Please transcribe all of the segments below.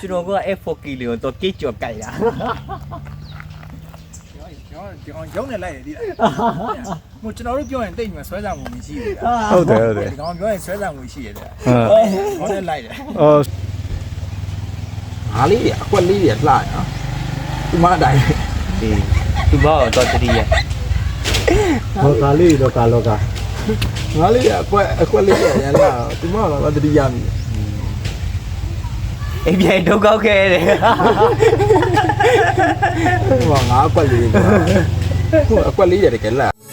ကျွန်တော်က F4K လေးကိုတော့ကိတ်ကြော်ကြိုက်တာကျွန်တော်ကျွန်တော်ရုံးနေလိုက်ရသေးတယ်ဟိုကျွန်တော်တို့ပြောရင်တိတ်ညွဆွဲဆောင်မှုမရှိဘူးဟုတ်တယ်ဟုတ်တယ်ဒီကောင်ပြောရင်ဆွဲဆောင်မှုရှိရတယ်ဟမ်ဟောတယ်လိုက်တယ်အော်ငါးလေးတွေအကွက်လေးတွေလှရနော်ဒီမှာအတိုင်းဒီသူဘောတော့တတိယဘောကာလေးတော့ကာလောကာငါးလေးတွေအကွက်အကွက်လေးတွေရလာဒီမှာတော့တတိယမိ အိမ်ပြန်ဒုက္ခခဲ့တယ်ဟိုငါအကွက်လေးတွေကဟိုအကွက်လေးတွေတကယ်လှလူ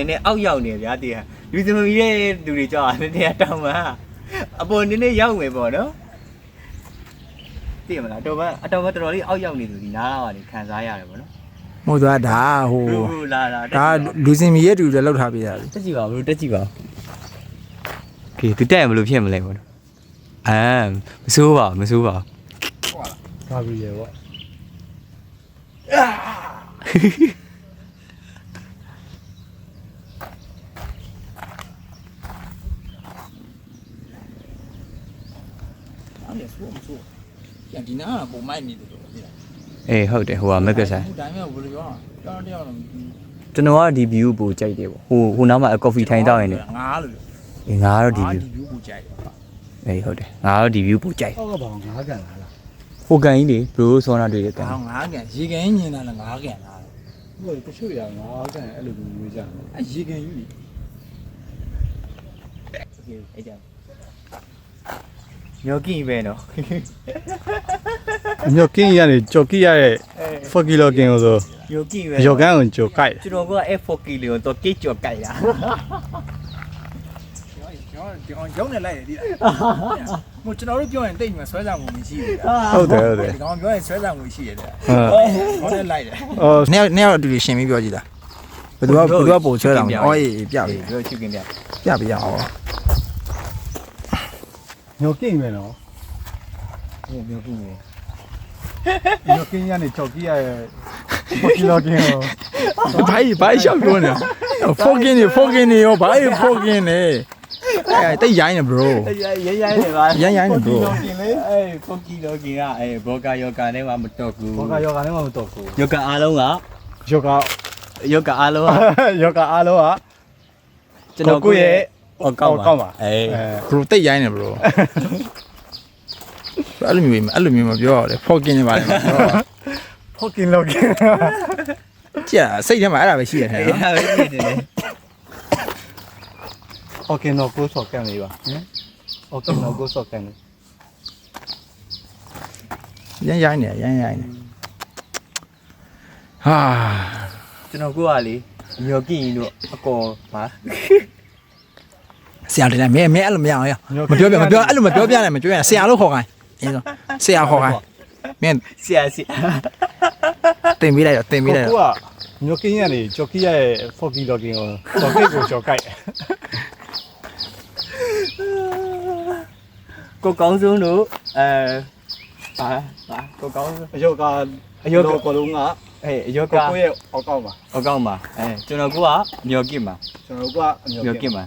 န်ကနည်းနည်းအောက်ရောက်နေဗျာဒီဟာလူစင်မီရဲ့သူတွေကြောက်နည်းနည်းအတောင်မှန်အပေါ်နည်းနည်းရောက်မယ်ပေါ့နော်သိရမလားအတော်မှအတော်မှတော်တော်လေးအောက်ရောက်နေသူဒီနားလာကနေခံစားရတယ်ပေါ့နော်မို့သွားဒါဟိုဟိုလာလာဒါလူစင်မီရဲ့တူတွေလောက်ထားပေးရတယ်တက်ကြည့်ပါဘလို့တက်ကြည့်ပါကဲသူတက်ရင်ဘလို့ဖြစ်မလဲပေါ့နော်အာမစိုးပါဘူးမစိုးပါဘူးကာပြီးရေပေါ့ အဲ့ဒါဆိုမဆိုပြန် ဒီနားကပုံမိုက်နေတယ်လို့ပြောတာအေးဟုတ်တယ်ဟိုကမက်ကဆိုင်ဒါမှမဟုတ်ဘယ်လိုပြောတာတယောက်တယောက်တော့ကျွန်တော်ကဒီ view ကိုကြိုက်တယ်ပေါ့ဟိုဟိုနားမှာ coffee ထိုင်တောင်းရင်လေငါလို့အေးငါတော့ဒီ view ဒီ view ကိုကြိုက်တယ်အေးဟုတ်တယ်ငါတော့ဒီ view ကိုကြိုက်ဟုတ်ကဲ့ပါငါကန်လားဟိုကန်ကြီးလေဘရိုဆောနာတွေ့တဲ့ကန်ငါကန်ရေကန်ညင်တာလည်းငါကန်လားဟိုတချို့ရငါကန်အဲ့လိုမျိုးကြတယ်အဲရေကန်ကြီးလေအဲ့ကြ င့်ညောကင်းပဲနော်ညော့ကင်းရနေကြော်ကီရရဲ့ဖော်ကီလောကင်းကိုဆိုညောကင်းပဲရောကန်ကိုကြော်ကြိုက်ကျွန်တော်က F4K လေးကိုတော့ကိတ်ကြော်ကြိုက်တာကျွန်တော်ကျွန်တော်ရုံးနေလိုက်ရသေးတယ်ဟိုကျွန်တော်တို့ပြောရင်တိတ်ညွဆွဲဆောင်မှုမရှိဘူးဟုတ်တယ်ဟုတ်တယ်ဒီကောင်ပြောရင်ဆွဲဆောင်မှုရှိရတယ်ဟမ်ဟောတယ်လိုက်တယ်အော်နှစ်ယောက်နှစ်ယောက်အတူတူရှင်းပြီးပြောကြည့်တာဘယ်သူကဘယ်သူကပို့ဆွဲတာမလဲအော်အေးပြပြီပြောချူကင်းပြပြပြရအောင် ညော့ကင်းပဲနော်ဟိုမျိုးကူနေညော့ကင်းရနေကြော်ကီရရဲ့ဖော်ကီလောကင်းကိုဘာကြီးဘာကြီးရှောက်ပြောနေဖော်ကင်းနေဖော်ကင်းနေရောဘာကြီးဖော်ကင်းနေအဲတိတ်ရိုင်းနေ bro ရရရနေပါရိုင်းရိုင်းနေ bro ကင်းလေအေး 4K တော့ကင်းကအေးဘောကာယောကာနဲ့မှမတော့ဘူးဘောကယောဂနဲ့မှမတော့ဘူးယောကာအားလုံးကယောဂယောကာအားလုံးကယောဂအားလုံးကကျွန်တော်ကိုယ့်ရဲ့ ဟောကောက်ပါကောက်ပါအေးအဲ bro တိတ်ရိုင်းနေ bro အဲ့လိုမျိုးအဲ့လိုမျိုးမပြောရလေဖော်ကင်းနေပါလေမပြောဖော်ကင်းလောကင်းကြာစိတ်ထဲမှာအဲ့ဒါပဲရှိရတဲ့အေးနော်ဟာပဲနေတယ်ဖော်ကင်းတော့ကိုစော်ကန်လေးပါဟမ်ဖော်ကင်းတော့ကိုစော်ကန်လေးရိုင်းရိုင်းနေရိုင်းရိုင်းနေဟာကျွန်တော်ကိုကလေညောကင်းတို့အကောပါ ဆရာတင်လိုက်မင်းမင်းအဲ့လိုမရအောင်ရမပြောပြမပြောအဲ့လိုမပြောပြနဲ့မကြွရဆရာလို့ခေါ်ခိုင်းအင်းဆိုဆရာခေါ်ခိုင်းမင်းဆရာဆရာတင်ပေးလိုက်တော့တင်ပေးလိုက်ကိုတော့ကညော့ကင်းရနေကြော်ကီရရဲ့ဖော်ကီလောကင်းကိုကြော်ကိတ်ကိုကြော်ကြိုက်ကိုကောင်းဆုံးတို့အဲပါပါကိုကောင်းဆုံးယောဂအယောကကလုံးကအေးအယောကကိုကိုရဲ့အောက်ကောက်ပါအကောက်မှာအဲကျွန်တော်ကအမျော်ကစ်မှာကျွန်တော်တို့ကအအမျိုးမျော်ကစ်မှာ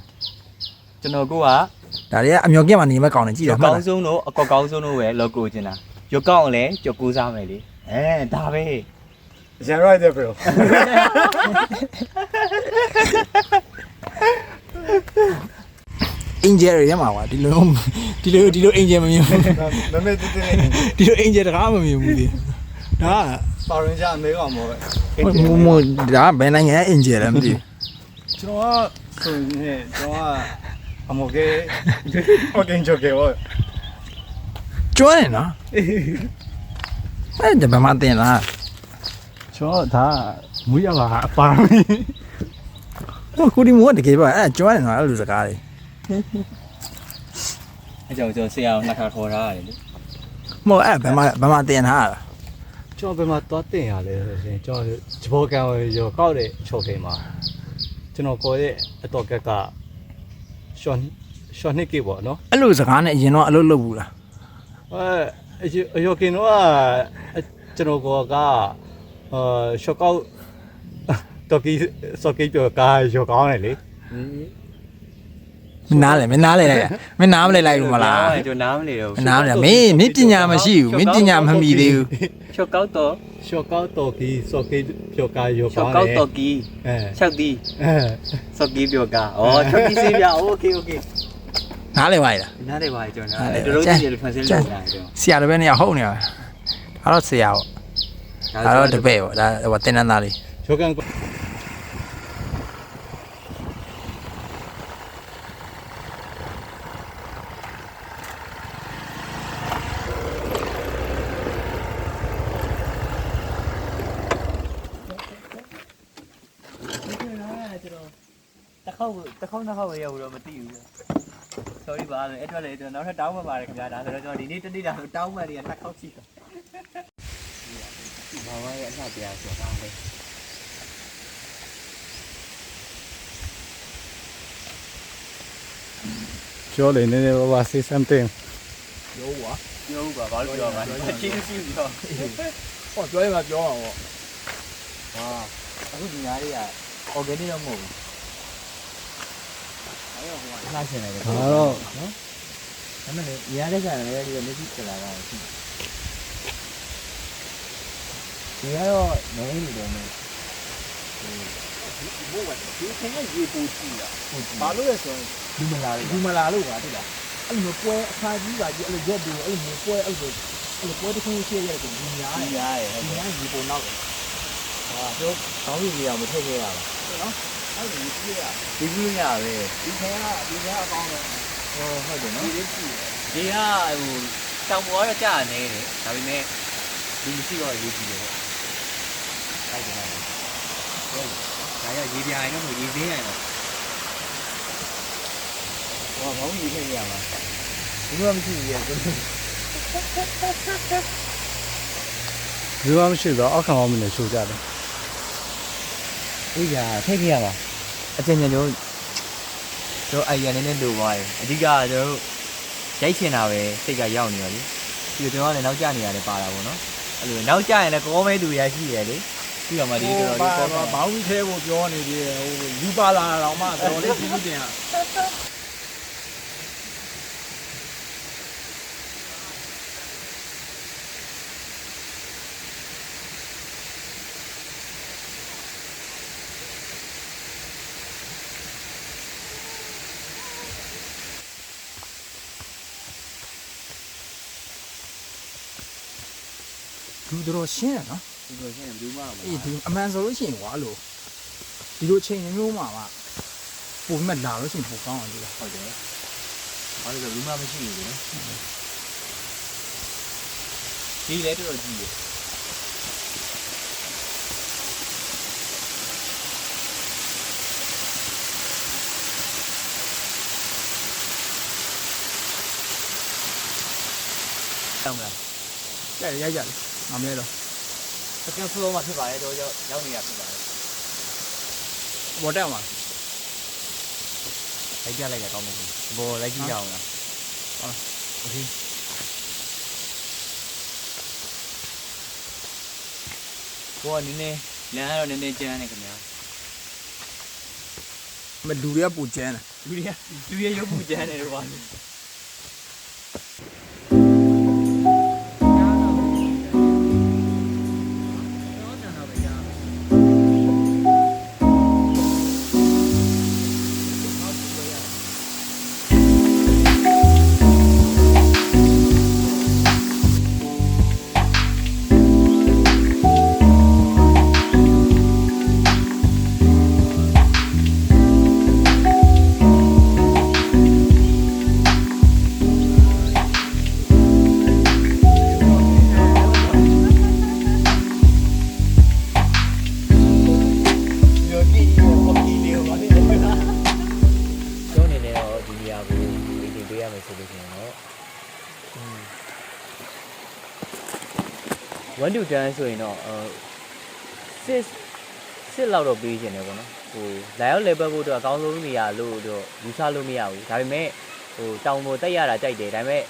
ကျွန်တော်ကဒါတွေကအမျော်ကင်းမှနေမဲ့ကောင်းတယ်ကြည့်တယ်အမှတ်ကောလားင်းဆုံးတော့အကောက်ကောင်းဆုံးတော့ပဲ logo ကျင်တာယောကောက်အောင်လဲကြော်ကူးစားမယ်လေအဲဒါပဲရန်ရိုက်တဲ့ဘယ်လိုအင်ဂျယ်တွေရမှာကွာဒီလိုဒီလိုဒီလိုအင်ဂျယ်မမြင်ဘူးမမေတည်းတည်းဒီလိုအင်ဂျယ်တကားမမြင်ဘူးလေဒါပါရင်ကြအမေကောင်မောပဲကမမဒါဘယ်နိုင်ငံအင်ဂျယ်လဲမသိဘူးကျွန်တော်ကဆိုရင်ကျွန်တော်က I'm okay. okay, it's okay. What? ကျွမ်းတယ်နော်အဲ့ဒါဘယ်မှာတင်လား Cho tha mũi à bà pa. ဟိုခုဒီမိုးကတကယ်ပါအဲ့ဒါကျွမ်းတယ်နော်အဲ့လိုစကားတွေအကြောင်းကျွန်တော်ဆရာကိုနှစ်ခါခေါ်ထားရတယ်လေမဟုတ်အဲ့ဘယ်မှာဘယ်မှာတင်ထားလား Cho bên mà toát tiền à lệ rồi xin cho cho cái rồi cao để cho cái mà. Cho nó có cái to cái cả ရှော့ရှော့နှစ်ကေပေါ့နော်အဲ့လိုစကားနဲ့အရင်တော့အလုပ်လုပ်ဘူးလားအဲအရောကင်တော့ကျွန်တော်ကကအာရှော့ကောက်တော်ကီစော့ကိပြောကာရောကောင်းတယ်လေ မနားလေမနားလေလိုက်မနားမလဲလိုက်ဘူးမလား ကျွန်တော်နားမလေတော့ မနားမလဲမင်းမင်းပညာမရှိဘူးမင်းပညာမမီသေးဘူး ချော့ကောက်တော့ ရှော့ကောက်တော်ကီစော့ကိပြောကာရော ချော့ ကောင်း ကောက် တယ် တော့ကီ အဲ 6တီ အဲ စော့ကီပြောကာဩချော့ကီစေးပြโอเคโอเค နားလေပါလား နားတယ်ပါကျွန်တော် နားလေ တော်တော်ကြီးတယ် translate လုပ်နေတာကျွန် ဆရာတပည့်နဲ့ရဟုတ်နေပါအဲ့တော့ဆရာပေါ့ တော် ဒါတော့တပည့်ပေါ့ဒါဟိုတင်နန်းသားလေး ရောကန် sorry ပါအဲ့အတွက်လည်းကျွန်တော်နောက်ထပ်တောင်းမှပါတယ်ခင်ဗျာဒါဆိုတော့ကျွန်တော်ဒီနေ့တနေ့တာတောင်းမှတွေကနှစ်ခေါက်ရှိတယ်ဘာဝရဲ့အလှပြာဆိုတော့လေပြောလေနည်းနည်းပါပါ say something ပြောပါပြောပါဘာလို့ပြောပါလဲအချင်းချင်းပြောဟောပြောရင်မပြောအောင်ပေါ့ဟာအခုဒီညားလေးက organic တော့မဟုတ်ဘူး အဲ့တော့ဟိုကလှချင်တယ်ဒါတော့ဒါပေမဲ့ရရတဲ့ကလည်းဒီလိုမျိုးဖြစ်လာတာရှိဒီကတော့နေနေတယ်မယ်ဟိုဘိုးကဒီခင်းကရေပူကြည့်တာဘာလို့လဲဆိုရင်ဒီမလာလေဒီမလာလို့ပါတိလားအဲ့လိုပွဲအခါကြီးပါကြီးအဲ့လိုရက်ပြီးအဲ့လိုပွဲအဲ့လိုအဲ့လိုပွဲတစ်ခုရှိရတယ်ဒီညာဒီရရရဲ့ဒီညာဒီပုံနောက်တယ်ဟာတို့ကောင်းကြီးကြီးအောင်မထည့်ခဲ့ရလား အဲ့လိုကြီးရဒီကြီးရပဲဒီခဲကဒီခဲအကောင်းတယ်ဟောဟုတ်တယ်နော်ဒီလေးကြည့်ဒီကဟိုတောင်ပေါ်ကတော့ကြာနေတယ်ဒါပေမဲ့ဒီမရှိတော့ရေးကြည့်တယ်ပေါ့ဟုတ်တယ်ဟုတ်ဒါရရေးပြိုင်တော့မရေးသေးရင်တော့ဟောဘောင်းရေးထည့်ရမှာဒီလိုမရှိဘူးရဲ့ကျွန်တော်ဒီမှာမရှိတော့အောက်ခံအောင်မနေချိုးကြတယ်အေးကြာထည့်ခဲ့ရပါ အကျဉ်းချင်းတို့တို့အိုင်ယာနည်းနည်းလိုသွားတယ်အဓိကကျွန်တော်တို့ရိုက်ချင်တာပဲစိတ်ကရောက်နေရောလေဒီကျွန်တော်ကလည်းနောက်ကျနေရတယ်ပါတာပေါ့နော်အဲ့လိုနောက်ကျရင်လည်းကောမဲသူရရှိရလေပြီးတော့မှဒီတော်တော်လေးကောကောဘောင်းကြီးသေးဖို့ပြောနေသေးတယ်ဟိုယူပါလာတော့မှတော်တော်လေးပြင်းပြင်းတင် လူတော်ရှင်းရနော်ဒီလိုရှင်းဘူးမှမအေးဒီအမှန်ဆိုလို့ရှိရင်ကွာလို့ဒီလိုချိန်မျိုးမှာပါပုံမဲ့လာလို့ရှိရင်ပိုကောင်းအောင်ဒီလားဟုတ်တယ်ဘာလို့လဲဘူးမှမရှိဘူးလေဒီလည်းတော်တော်ကြီးတယ်တောင်းလားကြက်ရိုက်ကြတယ် ငါမဲတော့ စကန်ဖလိုမှာဖြစ်ပါတယ်တော့ရောက်နေတာဖြစ်ပါတယ် ဘောတက်မှာ လိုက်ပြလိုက်ရကောင်းမယ်ဘောလိုက်ကြည့်ရအောင်လား โอเค ဘောကနည်းနည်းလမ်းကတော့နည်းနည်းကျန်းနေခင်ဗျာ မလူတွေကပူကျန်းတယ် လူတွေကလူတွေရုပ်ပူကျန်းနေတော့ပါ 1 to 10ဆိုရင်တော့6 6လောက်တော့ပေးရှင်တယ်ပေါ့နော်ဟိုလာရောက် level ဖို့တော့အကောင်းဆုံးနေရာလို့တော့ယူဆလို့မရဘူးဒါပေမဲ့ဟိုတောင်ပေါ်တက်ရတာကြိုက်တယ်ဒါပေမဲ့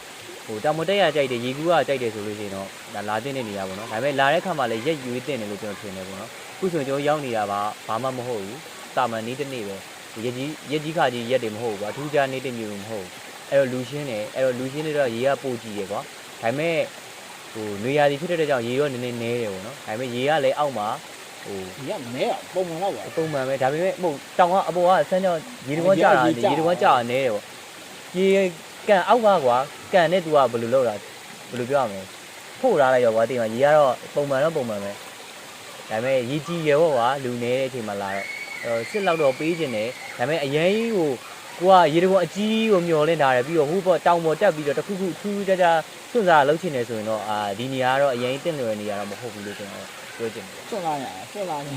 ဟိုတောင်ပေါ်တက်ရကြိုက်တယ်ရေကူးကကြိုက်တယ်ဆိုလို့ရှိရင်တော့ဒါလာတဲ့နေရာပေါ့နော်ဒါပေမဲ့လာတဲ့ခါမှာလည်းရက်ရွေးတင်တယ်လို့ကျွန်တော်ထင်တယ်ပေါ့နော်အခုဆိုရင်ကျွန်တော်ရောက်နေတာပါဘာမှမဟုတ်ဘူးတာမန်နေ့တစ်နေ့ပဲရက်ကြီးရက်ကြီးခါကြီးရက်တွေမဟုတ်ဘူးကွာအထူးခြားနေ့တစ်မျိုးမဟုတ်ဘူးအဲ့တော့လူရှင်းတယ်အဲ့တော့လူရှင်းနေတော့ရေကပိုကြည့်ရကွာဒါပေမဲ့ ဟိုနေရာကြီးဖြစ်တဲ့ကြောင့်ရေရောနည်းနည်းနဲတယ်ပေါ့နော်ဒါပေမဲ့ရေကလည်းအောက်မှာဟို ဒီကမဲอ่ะပုံမှန်တော့ပါ ပုံမှန်ပဲဒါပေမဲ့မဟုတ်တောင်ကအပေါ်ကဆန်းကြောင်ရေတကွန်းကြာတာလေရေတကွန်းကြာတာနဲတယ်ပေါ့ရေကန်အောက်ကကွာကန်နဲ့ तू ကဘယ်လိုလုပ်တာဘယ်လိုပြောရမလဲဖို့ထားလိုက်ရောကွာတင်မှာရေကတော့ပုံမှန်တော့ပုံမှန်ပဲဒါပေမဲ့ရေကြီးရေပေါ့ကွာလူနေတဲ့အချိန်မှာလာတော့အဲစစ်လောက်တော့ပေးခြင်းတယ်ဒါပေမဲ့အရင်ကြီးကို ကိုကရေတကွန်းအကြီးကိုမျောလင့်ထားတယ်ပြီးတော့ဟိုပေါ်တောင်ပေါ်တက်ပြီးတော့တခုခုထူးထူးခြားခြားစွန့်စားလှုပ်ချင်တယ်ဆိုရင်တော့အာဒီနေရာကတော့အရင်တင့်လွယ်နေရတော့မဟုတ်ဘူးလို့ကျွန်တော်ပြောချင်တယ်စွန့်လာရစွန့်လာနေ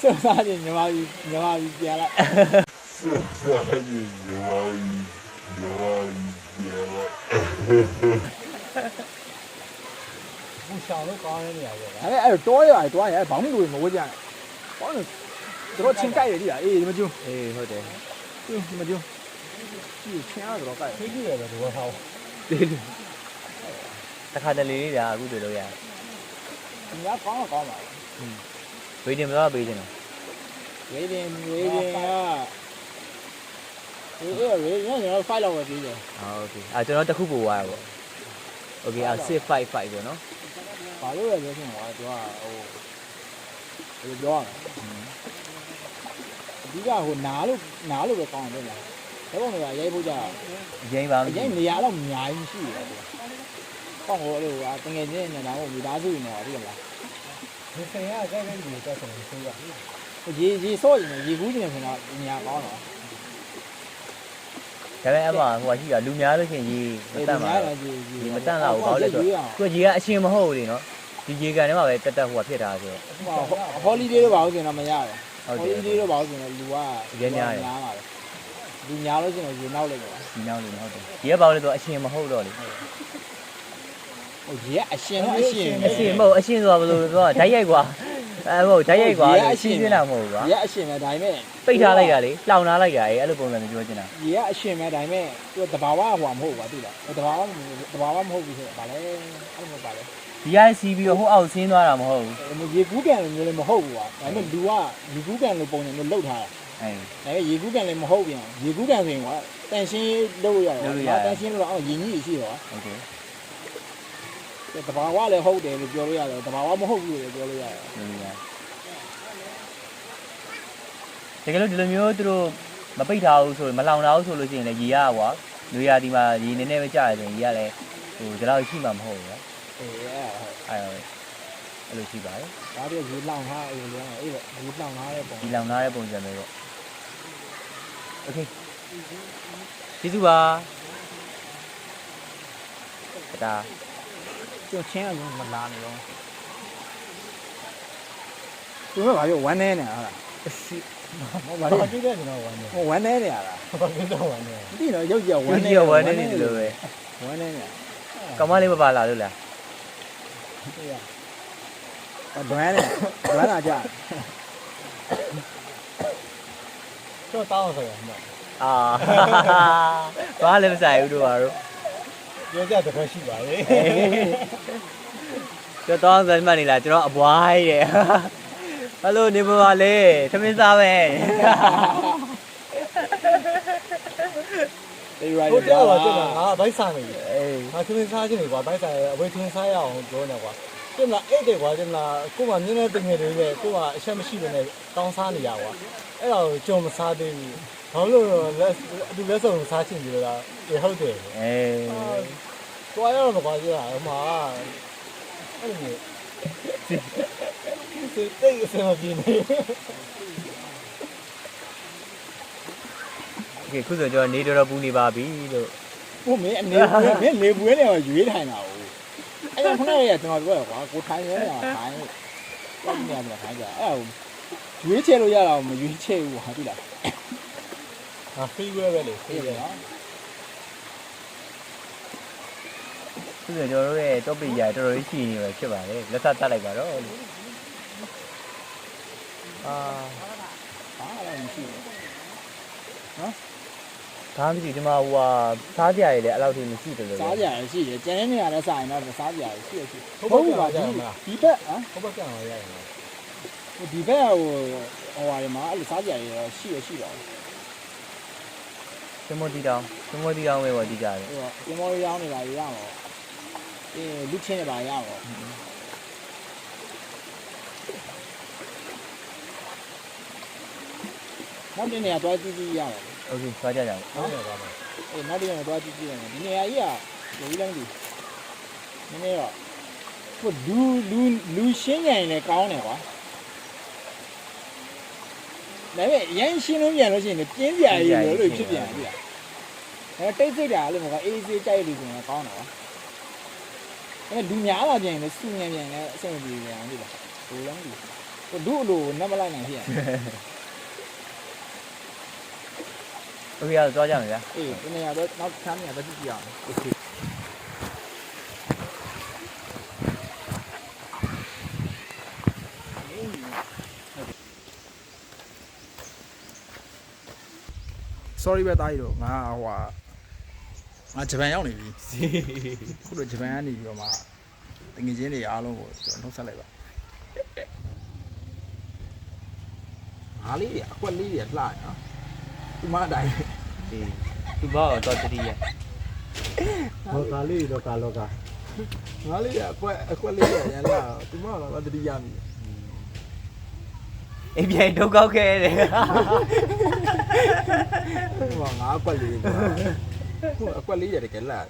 စွန့်လာနေညီမကြီးညီမကြီးပြန်လိုက်ဘူဆောင်လို့ကောင်းတဲ့နေရာပေါ့ဒါပေမဲ့အဲ့တော့ရတွားရဘောင်းလူမဝတ်ကြနဲ့ဘောင်းလူတို့ချင်းကြိုက်ရည်ဒီလားအေးဒီမကျုံအေးဟုတ်တယ် ဒီမကျုံဒီချင်းရတော့ကြိုက် ဖိတ်ကြည့်ရတယ်ဒီဘောဟောင်း တခါတလေလေးဒါအခုတွေ့လို့ရတယ် ဒီကကောင်းတော့ကောင်းပါ ဝေးတင်မတော့ပေးချင်တယ် ဝေးတင်ဝေးတင်ကအေးအေးဝေးညညဖိုက်လောက်ပဲပြီးတယ် အာโอเคအာကျွန်တော်တစ်ခုပို့သွားရပေါ့โอเคအာ655ပေါ့နော် ဘာလို့လဲပြောချင်တာကသူကဟိုဘယ်လိုပြောရမလဲ အဓိကဟိုနားလို့နားလို့ပဲကောင်းတယ်ဗျာဒါပုံတွေကရိုက်ဖို့ကြအရင်ပါမအကြရင်ည့်နေရာတော့အများကြီးရှိတယ်ကွာကောင်းဟိုလိုကတကယ်ချင်းနေတာဟိုမိသားစုနေတော့ဒီကလားဒီဆိုင်ကကြိုက်တဲ့လူတွေတက်ဆုံးဆိုးရဟိုရေရေစော့ရင်ရေကူးကျင်ဆိုတော့နေရာကောင်းတော့ဒါပေမဲ့အမှဟိုကရှိတာလူများလို့ရှိရင်ရေမတန့်ပါဘူးရေရေမတန့်လာဘူးဘာလို့လဲဆိုတော့သူကရေကအရှင်မဟုတ်ဘူးလေနော်ဒီရေကန်ထဲမှာပဲတက်တက်ဟိုကဖြစ်တာဆိုတော့ဟောလီဒေးတော့ဘာလို့ကျင်တော့မရဘူး ဟုတ်ဟောတယ်လီဒေးတော့ဘာလို့ကျင်တော့လူကများပါပဲလူများလို့ကျင်တော့ရေနောက်လိုက်ပါဒီနောက်လေးဟုတ်တယ်ရေကဘာလို့လဲဆိုတော့အရှင်မဟုတ်တော့လေဟိုရေကအရှင်တော့အရှင်အရှင်မဟုတ်အရှင်ဆိုတာဘယ်လိုလဲဆိုတော့ဓာတ်ရိုက်ကွာအဲဟုတ်ဓာတ်ရိုက်ကွာအရှင်ပြင်းတာမဟုတ်ဘူးကွာရေကအရှင်ပဲဒါပေမဲ့ပိတ်ထားလိုက်တာလေလောင်ထားလိုက်တာအဲ့လိုပုံစံမျိုးပြောချင်တာရေကအရှင်ပဲဒါပေမဲ့သူတဘာဝဟိုမဟုတ်ပါသိလားတဘာဝတဘာဝမဟုတ်ဘူးဆိုတော့ဗာလဲအဲ့လိုမဟုတ်ပါလဲ ဒီကစီးပြီးတော့ဟိုအောက်ဆင်းသွားတာမဟုတ်ဘူး ရေကူးကန်လိုမျိုးလည်းမဟုတ်ဘူးကွာဒါပေမဲ့လူကရေကူးကန်လိုပုံစံမျိုးလှုပ်ထားတာ အဲ ဒါပေမဲ့ရေကူးကန်လည်းမဟုတ်ပြန်ရေကူးကန်ဆိုရင်ကွာတန်ရှင်းလုပ်ရတော့တန်ရှင်းလို့အောင်ရင်ကြီးရှိတော့ โอเค တဘာဝလည်းဟုတ်တယ်လို့ပြောလို့ရတယ်တဘာဝမဟုတ်ဘူးလို့ပြောလို့ရတယ် တကယ်လို့ဒီလိုမျိုးသူတို့မပိတ်ထားဘူးဆိုရင်မလောင်ထားဘူးဆိုလို့ရှိရင်လည်းရေရကွာလူရဒီမှာရေနည်းနည်းပဲကြာတယ်ဆိုရင်ရေကလည်းဟိုဒီလောက်ရှိမှမဟုတ်ဘူးကွာ အဲ့တော့အဲ့လိုရှိပါတယ်ဒါပြရေလောင်ထားအရင်ကအဲ့တော့ရေလောင်ထားတဲ့ပုံဒီလောင်ထားတဲ့ပုံစံမျိုးပေါ့ Okay ကျေးဇူးပါဒါကျော်ချင်းအရင်မလာနေတော့သူကဘာပြောဝမ်းနေနေဟာလားစီဘာဘာကြည့်တယ်ကျွန်တော်ဝမ်းနေဟိုဝမ်းနေနေဟာလားဘာကြည့်တော့ဝမ်းနေဒီတော့ရုပ်ကြီးကဝမ်းနေရုပ်ကြီးကဝမ်းနေနေတယ်လို့ပဲဝမ်းနေနေကမလေးမပါလာလို့လား ဒွမ်းနေဒွမ်းလာကြတော့တောင်းဆိုရမှာအာဘာလည်းမဆိုင်ဘူးတို့ပါတော့ပြောကြတခွက်ရှိပါလေကျွန်တော်တောင်းစမ်းမှတ်နေလားကျွန်တော်အပွားကြီးတဲ့ဟယ်လိုနေပါလေသမင်းစားပဲအေးရိုက်ဟုတ်တယ်ပါကျတော့ငါဘိုက်စားနေပြီအေး ငါခင်းစားခြင်းတွေကွာဘိုက်စားအဝေးခင်းစားရအောင်ပြောနေကွာတင်လာအဲ့တယ်ကွာတင်လာကို့မှာမြင်းတဲ့တငယ်တွေနဲ့ကို့မှာအချက်မရှိဘဲနဲ့တောင်းစားနေရကွာအဲ့ဒါကိုကြုံမစားသေးဘူးဘာလို့လဲအတူလက်ဆောင်စားချင်ကြလားအေးဟုတ်တယ် အေး တွားရတော့ကွာကြရအမအဲ့လိုစိတ်တိတ်အစမပြင်းနေ โอเคခုဆိုကျွန်တော်နေတော်တော်ပူနေပါပြီလို့ ဟိုမင်းအနေမင်းနေပွေးနေရွေးထိုင်တာဟုတ်အဲ့ဒါခဏရကျွန်တော်ပြောကွာကိုထိုင်နေရထိုင်တော့နေရထိုင်ကြအဲ့ရွေးချယ်လို့ရတာမရွေးချယ်ဘူးဟာတွေ့လားဟာဖေးဝဲပဲလေဖေးဟုတ်ဝဲကဲ့နော်ခုဆိုကျွန်တော်တို့ရဲ့ topic ကြီးတော်တော်ကြီးရှိနေပဲဖြစ်ပါတယ်လက်ဆက်တတ်လိုက်ပါတော့လို့အာဟာလည်းမရှိဘူး ဒါမှမဟုတ်ဒီမှာဟိုဟာစားကြရည်လေအဲ့လောက်ထိမရှိတယ်လို့စားကြရရှိတယ်ကျန်တဲ့နေရာလည်းစားရင်တော့စားကြရရှိရရှိဟုတ်ပါကြမလားဒီဘက်ဟမ်ဟုတ်ပါကြအောင်ရရတယ်ဒီဘက်ဟိုဟိုဟာဒီမှာအဲ့လိုစားကြရရှိရရှိပါဘူးသမောတီတောင်သမောတီတောင်ပဲပေါ့ကြည့်ကြတယ်ဟိုပြင်မောရောင်းနေတာရအောင်အေးလူချင်းနေပါရအောင်နောက်တဲ့နေရာသွားကြည့်ကြည့်ရအောင် โอเคသွားကြကြအောင် ဟုတ်တယ်ပါမ အေးနောက်တဲ့နေရာသွားကြည့်ကြည့်ရအောင်ဒီနေရာကြီးကလူကြီးတိုင်းဒီနည်းနည်းတော့ဟိုလူလူလူရှင်းရင်လည်းကောင်းတယ်ကွာဒါပေမဲ့ရမ်းရှင်းလို့ပြန်လို့ရှိရင်ပြင်းပြရည်လို့လို့ဖြစ်ပြန်ပြီလားအဲတိတ်စိတ်တာလို့မကအေးစေးကြိုက်လို့ဆိုရင်ကောင်းတာကွာအဲလူများလာပြန်ရင်လည်းစူညံပြန်လည်းအဆင်ပြေပြန်ပြီလားဘယ်လိုလဲဟိုလူအလိုနတ်မလိုက်နိုင်ဖြစ်ရ โอเคအဲ့သွားကြမယ်ဗျာ အေးဒီနေရာတော့နောက်ခန်းနေရာတော့ကြည့်ကြည့်အောင်โอเค sorry ပဲတားကြီးတော့ငါဟိုဟာငါဂျပန်ရောက်နေပြီခုတော့ဂျပန်ကနေပြီးတော့မှတငယ်ချင်းတွေအားလုံးကိုကျွန်တော်နှုတ်ဆက်လိုက်ပါငါလေးတွေအကွက်လေးတွေလှရနော် ဒီမအတိုင်းဒီသူဘောက်တော့တတိယဟုတ်ကာလေးတော့ကာလောကငါလေးတွေအကွက်အကွက်လေးတွေရန်လာဒီမကတော့တတိယမိအိမ်ပြန်ဒုက္ခောက်ခဲ့တယ်ဟိုငါအကွက်လေးကွာဟိုအကွက်လေးတွေတကယ်လှတယ်